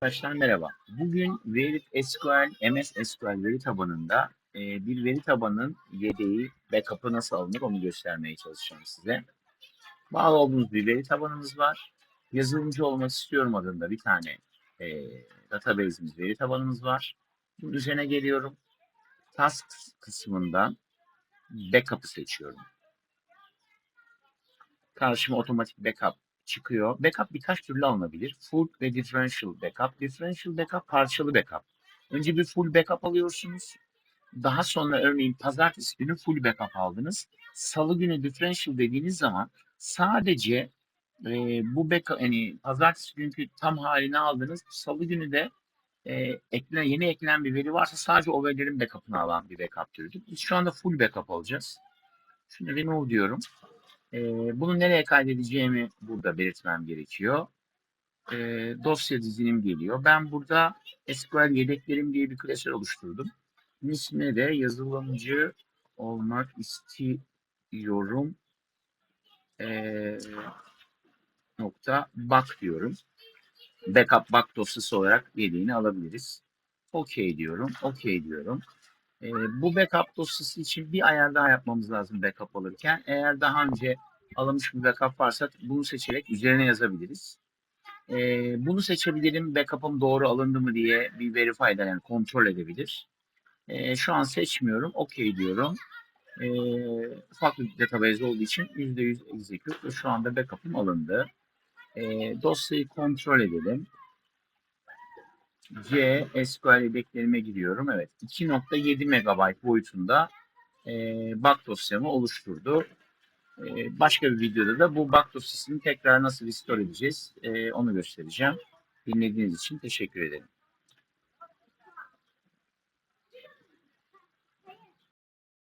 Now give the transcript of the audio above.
Arkadaşlar merhaba. Bugün Verit SQL, MS SQL veri tabanında e, bir veri tabanının yedeği, backup'ı nasıl alınır onu göstermeye çalışacağım size. Bağlı olduğumuz bir veri tabanımız var. Yazılımcı olmak istiyorum adında bir tane e, database'imiz, veri tabanımız var. Bunun üzerine geliyorum. Tasks kısmından backup'ı seçiyorum. Karşıma otomatik backup çıkıyor. Backup birkaç türlü alınabilir. Full ve differential backup. Differential backup parçalı backup. Önce bir full backup alıyorsunuz. Daha sonra örneğin pazartesi günü full backup aldınız. Salı günü differential dediğiniz zaman sadece e, bu backup yani pazartesi günkü tam halini aldınız. Salı günü de e, eklen, yeni eklenen bir veri varsa sadece o verilerin backup'ını alan bir backup türüdür. Biz şu anda full backup alacağız. Şimdi remove diyorum. E, bunu nereye kaydedeceğimi burada belirtmem gerekiyor. E, dosya dizilim geliyor. Ben burada SQL yedeklerim diye bir klasör oluşturdum. İsmine de yazılımcı olmak istiyorum e, nokta bak diyorum. Backup bak dosyası olarak yedeğini alabiliriz. OK diyorum. OK diyorum. E, bu backup dosyası için bir ayar daha yapmamız lazım backup alırken. Eğer daha önce alınmış bir backup varsa bunu seçerek üzerine yazabiliriz. E, bunu seçebilirim backup'ım doğru alındı mı diye bir verify eder yani kontrol edebilir. E, şu an seçmiyorum. OK diyorum. E, farklı bir database olduğu için %100 execute ve şu anda backup'ım alındı. E, dosyayı kontrol edelim. C SQL yedeklerime giriyorum. Evet 2.7 MB boyutunda e, bug dosyamı oluşturdu. E, başka bir videoda da bu bug dosyasını tekrar nasıl restore edeceğiz e, onu göstereceğim. Dinlediğiniz için teşekkür ederim.